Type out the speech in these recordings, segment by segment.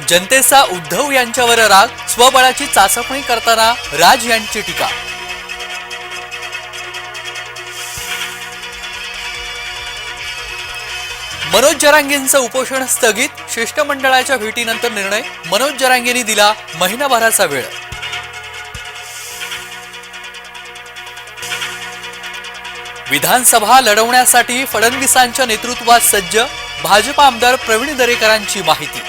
जनतेचा उद्धव यांच्यावर राग स्वबळाची चाचपणी करताना राज यांची टीका. मनोज जरांगेंचं उपोषण स्थगित शिष्टमंडळाच्या भेटीनंतर निर्णय मनोज जरांगेंनी दिला महिनाभराचा वेळ. विधानसभा लढवण्यासाठी फडणवीसांच्या नेतृत्वात सज्ज भाजपा आमदार प्रवीण दरेकरांची माहिती.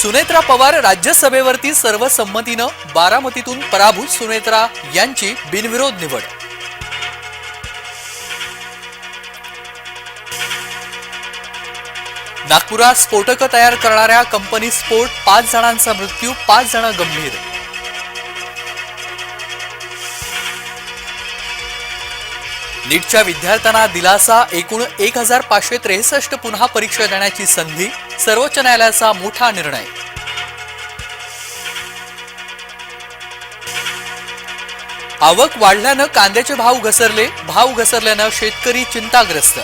सुनेत्रा पवार राज्यसभेवरती सर्व संमतीनं बारामतीतून पराभूत सुनेत्रा यांची बिनविरोध निवड. नागपुरात स्फोटकं तयार करणाऱ्या कंपनी स्फोट पाच जणांचा मृत्यू पाच जण गंभीर. नीटच्या विद्यार्थ्यांना दिलासा एकूण एक हजार पाचशे त्रेसष्ट पुन्हा परीक्षा देण्याची संधी सर्वोच्च न्यायालयाचा मोठा निर्णय. आवक वाढल्यानं कांद्याचे भाव घसरले भाव घसरल्यानं शेतकरी चिंताग्रस्त